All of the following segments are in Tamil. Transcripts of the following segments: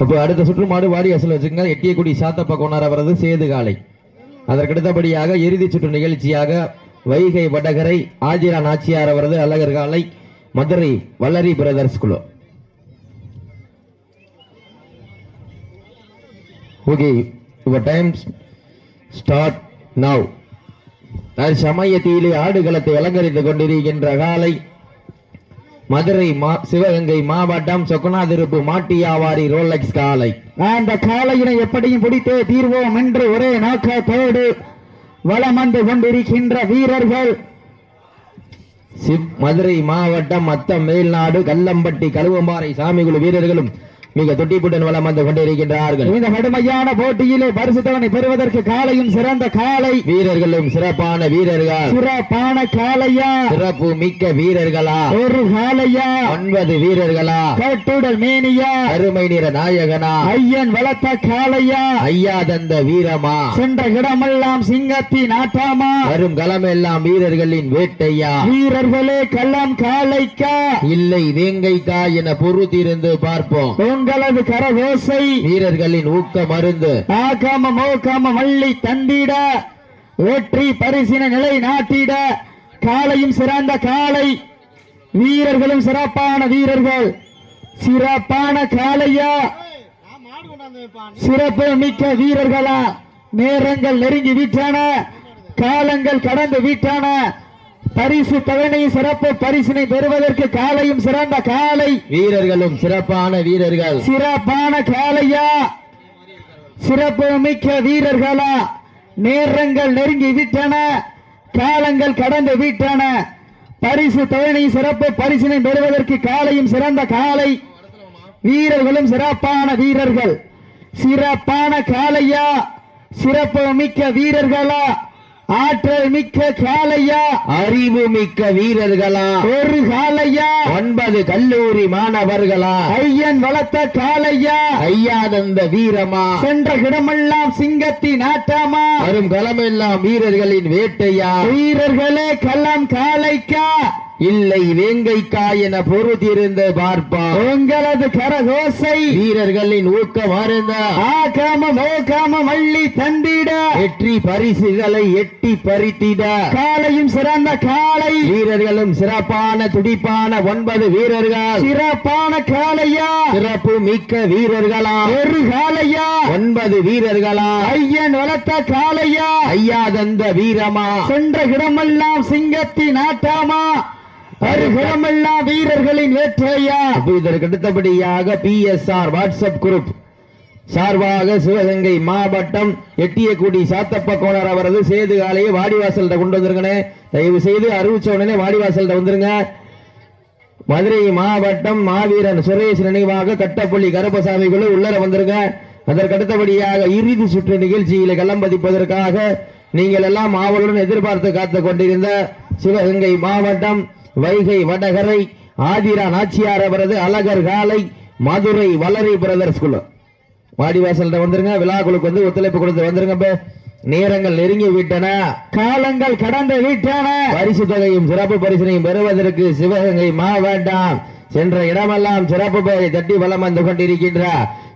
அப்போ அடுத்த சுற்று மாடு வாடி அசல் வச்சுங்க எட்டியக்குடி சாத்தப்ப கொண்டார வர்றது சேது காலை அதற்கடுத்தபடியாக இறுதிச் சுற்று நிகழ்ச்சியாக வைகை வடகரை ஆஜிரா நாச்சியார் அவரது அழகர் காலை மதுரை வல்லரி பிரதர்ஸ் குழு. ஓகே இப்போ டைம் ஸ்டார்ட் நவ் சமயத்திலே ஆடுகளத்தை அலங்கரித்துக் கொண்டிருக்கின்ற காலை மதுரை சிவகங்கை மாவட்டம் சொக்கநாதிருப்பு மாட்டியாவாரி ரோலக்ஸ் காலை. அந்த காளையினை எப்படியும் பிடித்தே தீர்வோம் என்று ஒரே நோக்கத்தோடு வலம் வந்து கொண்டிருக்கின்ற வீரர்கள். மதுரை மாவட்டம் மத்தம் மேல்நாடு கல்லம்பட்டி கழுவம்பாறை சாமிகுழு வீரர்களும் மிக தொட்டிப்புடன் வலம் வந்து கொண்டிருக்கின்றார்கள். இந்த கடுமையான போட்டியிலே பரிசு தவணை பெறுவதற்கு காளையும் சிறந்த காளை வீரர்களும் சிறப்பான வீரர்கள். சிறப்பான காளையா சிறப்பு மிக்க வீரர்களா? ஒரு காளையா ஒன்பது வீரர்களா? கட்டுடல் மேனியா? அருமை நிற நாயகனா? ஐயன் வளர்த்த காளையா ஐயா தந்த வீரமா? சென்ற இடமெல்லாம் சிங்கத்தின் ஆட்டாமா வரும் களமெல்லாம் வீரர்களின் வேட்டையா? வீரர்களே கள்ளம் காளைக்கா இல்லை வேங்கைக்கா என பொறுத்திருந்து பார்ப்போம். உங்களது கரகோசை வீரர்களின் ஊக்க மருந்து. ஆகாம மோகாம மள்ளி தந்திட வெற்றி பரிசின நிலை நாட்டிட காளையும் சிறந்த காளை வீரர்களும் சிறப்பான வீரர்கள். சிறப்பான காளையா? சிறப்பு மிக்க வீரர்களா? நேரங்கள் நெருங்கி விட்டன காலங்கள் கடந்து விட்டன பரிசு தவணை சிறப்பு பரிசினை பெறுவதற்கு காளையும் சிறந்த காளை வீரர்களும் சிறப்பான வீரர்கள். சிறப்பான காளையா சிறப்பு மிக்க வீரர்களா? நேரங்கள் நெருங்கி விட்டன. காலங்கள் கடந்து விட்டன. பரிசு தவணை சிறப்பு பரிசினை பெறுவதற்கு காளையும் சிறந்த காளை வீரர்களும் சிறப்பான வீரர்கள். சிறப்பான காளையா சிறப்பு மிக்க வீரர்களா? ஆற்றல் மிக்க காளையா அறிவு மிக்க வீரர்களா? ஒரு காளையா ஒன்பது கல்லூரி மாணவர்களா? ஐயன் வளர்த்த காளையா ஐயானந்த வீரமா? சென்ற இடமெல்லாம் சிங்கத்தின் ஆட்டாமா வரும் களமெல்லாம் வீரர்களின் வேட்டையா? வீரர்களே கள்ளம் காளைக்கா? இல்லை வேங்கைக்கா என பொறுத்திருந்து பார்ப்பான் உங்களது கரகோசை வீரர்களின் ஊக்கம் அருந்த. ஆகாம மோகாம மள்ளி தந்திட. வெற்றி பரிசுகளை எட்டி பறித்திட. காளையும் சிறந்த காளை வீரர்களும் சிறப்பான துடிப்பான ஒன்பது வீரர்கள். சிறப்பான காளையா சிறப்பு மிக்க வீரர்களா? ஒரு காளையா ஒன்பது வீரர்களா? ஐயன் வளர்த்த காளையா ஐயா தந்த வீரமா? சென்ற இடமெல்லாம் சிங்கத்தின் ஆட்டாமா? அருகிடமெல்லாம் வீரர்களின் ஏற்றையா? இதற்கு அடுத்தபடியாக P S R WhatsApp group சார்பாக சிவகங்கை மாவட்டம் எட்டியக்குடி சாத்தப்ப கோணர் அவரது சேது ஆலையை வாடிவாசல்கிட்ட கொண்டு வந்திருக்கனே. தயவு செய்து அறிவிச்ச உடனே வாடிவாசல்கிட்ட வந்துருங்க. மதுரை மாவட்டம் மாவீரன் சுரேஷ் நினைவாக கட்டப்பள்ளி கருப்பசாமி குழு உள்ளர வந்திருங்க. அதற்கடுத்தபடியாக இறுதி சுற்று நிகழ்ச்சியில களம் பதிப்பதற்காக நீங்கள் எல்லாம் ஆவலுடன் எதிர்பார்த்து காத்துக் கொண்டிருந்த சிவகங்கை மாவட்டம் வைகை வடகரை ஆதிரா நாச்சியார் அவரது அழகர் காலை மதுரை வளரி பிரதர்ஸ் குழு. வாடிவாசல்கிட்ட வந்துருங்க விழாக்குழுக்கு வந்து ஒத்துழைப்பு கொடுத்து வந்துருங்க. நேரங்கள் நெருங்கி விட்டன. காலங்கள் கடந்து விட்டன. பரிசு தொகையும் சிறப்பு பரிசினையும் பெறுவதற்கு சிவகங்கை மாவட்டம். சென்ற இடமெல்லாம் சிறப்பு பெயரை தட்டி வலம் வந்து கொண்டிருக்கின்ற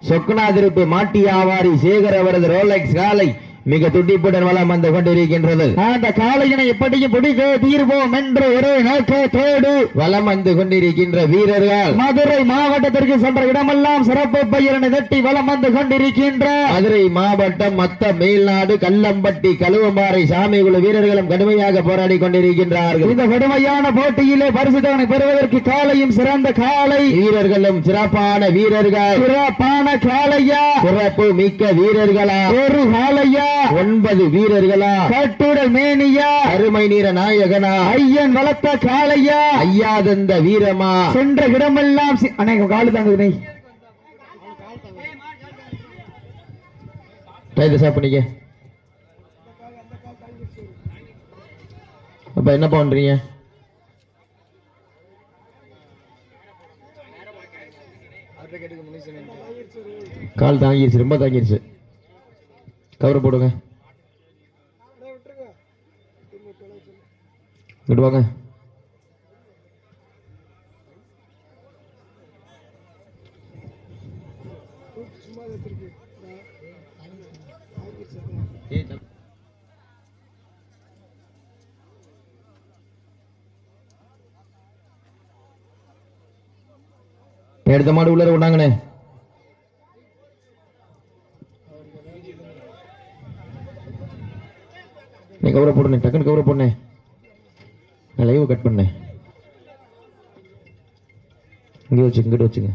சொக்கநாதிருப்பு மாட்டியாவாரி சேகர் அவரது ரோலெக்ஸ் காலை மிக துடிப்புடன் வலம் வந்து கொண்டிருக்கின்றது. அந்த காளையினை எப்படியும் பிடிக்க தீர்வோம் என்று ஒரே நோக்கத்தோடு வலம் வந்து கொண்டிருக்கின்ற வீரர்கள். மதுரை மாவட்டத்திற்கு சென்ற இடமெல்லாம் சிறப்பு பெயரினை தட்டி வலம் வந்து கொண்டிருக்கின்ற மதுரை மாவட்டம் மத்த மேல்நாடு கல்லம்பட்டி கழுவம்பாறை சாமிகுழு வீரர்களும் கடுமையாக போராடி கொண்டிருக்கின்றார்கள். இந்த கடுமையான போட்டியிலே பரிசுத்தவனை பெறுவதற்கு காளையும் சிறந்த காளை. வீரர்களும் சிறப்பான வீரர்கள். சிறப்பான காளையா? சிறப்பு மிக்க வீரர்களா? ஒரு காளையா? ஒன்பது வீரர்களா? கட்டுடல் மேனியா? அருமை நீர நாயகனா? ஐயன் வளர்த்த காளையா? ஐயா தந்த வீரமா? சென்ற இடமெல்லாம் இங்க காலு தாங்குது நெய் டைத்தை சாப் பண்ணிக்க அப்ப என்ன பண்றீங்க? கால் தாங்கிருச்சு ரொம்ப தாங்கிருச்சு. கவர் போடுங்க. இங்கிட்டு வாங்க. எடுத்த மாடு உள்ளர கொண்டாங்கண்ணே கவரை போடுனே டக்குன்னு கவரை போடுனே நான் லைவ் கட் பண்ணேன். இங்கே வச்சுங்க இங்கிட்ட வச்சுங்க